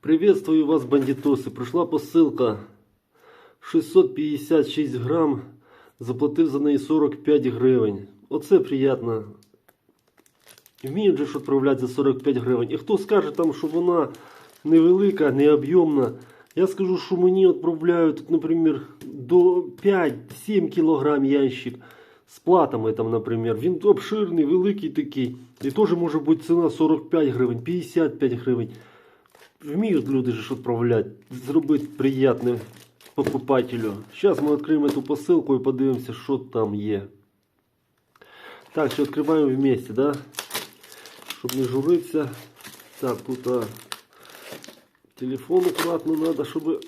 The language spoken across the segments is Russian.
Приветствую вас, бандитоси. Прийшла посилка 656 грам. Заплатив за неї 45 гривень. Оце приємно. Вміють же ж відправляти за 45 гривень. І хто скаже там, що вона невелика, не об'ємна. Я скажу, що мені відправляють, наприклад, до 5-7 кілограм ящик з платами, там, наприклад. Він обширний, великий такий. І теж може бути ціна 45 гривень, 55 гривень. Вміють люди ж відправляти, зробити приємне покупателю. Зараз ми відкриємо цю посилку і подивимося, що там є. Так, що відкриваємо вместе, да? Щоб не журитися. Так, тут а, телефон аккуратно надо, щоб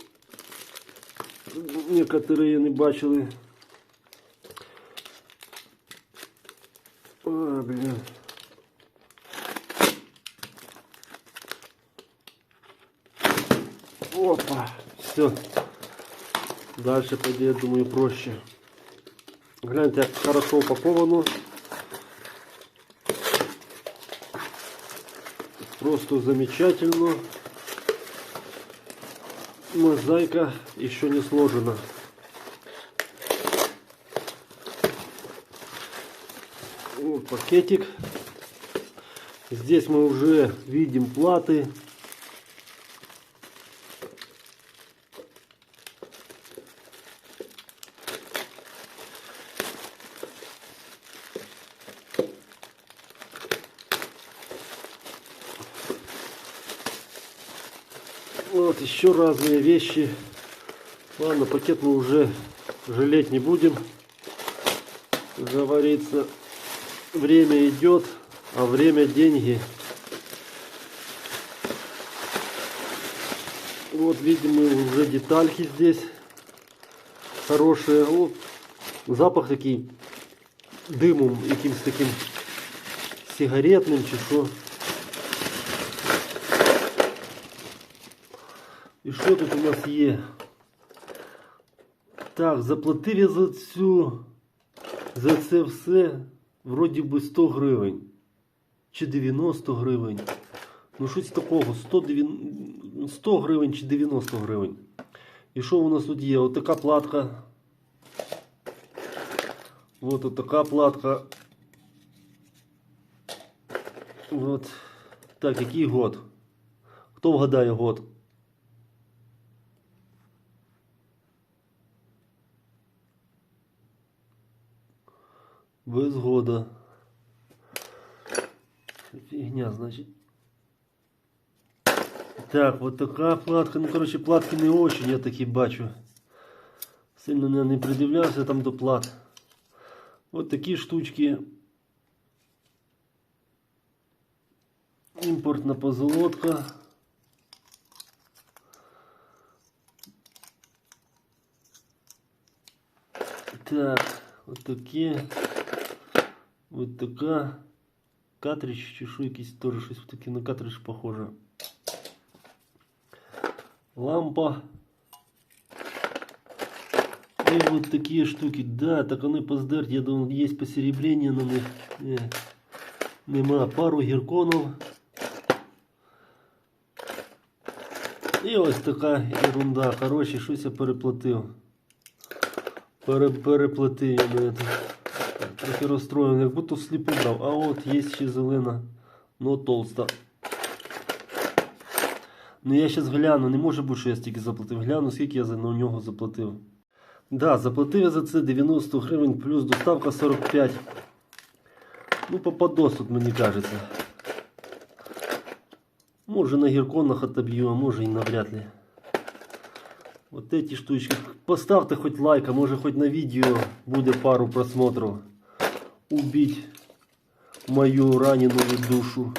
некоторые не бачили. А, блин. Опа, все. Дальше пойдет, я думаю, проще. Гляньте, як хорошо упаковано. Просто замечательно. Мозаика еще не сложена. Вот пакетик. Здесь мы уже видим платы. Вот еще разные вещи. Ладно, пакет мы уже жалеть не будем. Говорится, время идет, а время деньги. Вот видим мы уже детальки здесь хорошие. Вот, запах такий дымом якимсь таким сигаретным що. І що тут у нас є? Так, заплатив я за цю за це все вроді би 100 гривень. Чи 90 гривень. Ну щось такого, 100, 100 гривень чи 90 гривень. І що у нас тут є? От така платка. От така платка. Вот. Так, який год? Хто вгадає год? Без года. Фигня, значит. Так, вот такая платка. Ну, короче, платки не очень, я таки бачу. Сильно не, не придивлявся там до плат. Вот такі штучки. Імпортна позолотка. Так, вот такі. Вот така. Картридж чи що якийсь теж щось таке на картридж похоже. Лампа. И вот такие штуки. Да, так вони поздерті. Я думал, есть посеребрение на них. Не, нема. Пару гірконів. І ось така ерунда. Короче, щось я переплатив. Пере, переплатив я на это. Трохи розстроєний, як будто всліпу брав. А от є ще зелена, но толста. Ну я зараз гляну, не може бути, що я стільки заплатив. Гляну, скільки я за на нього заплатив. Да, заплатив я за це 90 гривень плюс доставка 45. Ну, попадос тут, мені кажеться. Може на гірконах отоб'ю, а може і навряд ли. Вот эти штучки. Поставте хоч лайк, а може хоч на відео буде пару просмотрів. Убить мою раненую душу.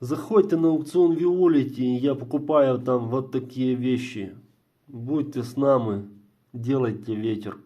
Заходьте на аукцион Виолити, я покупаю там вот такие вещи. Будьте с нами, делайте ветер.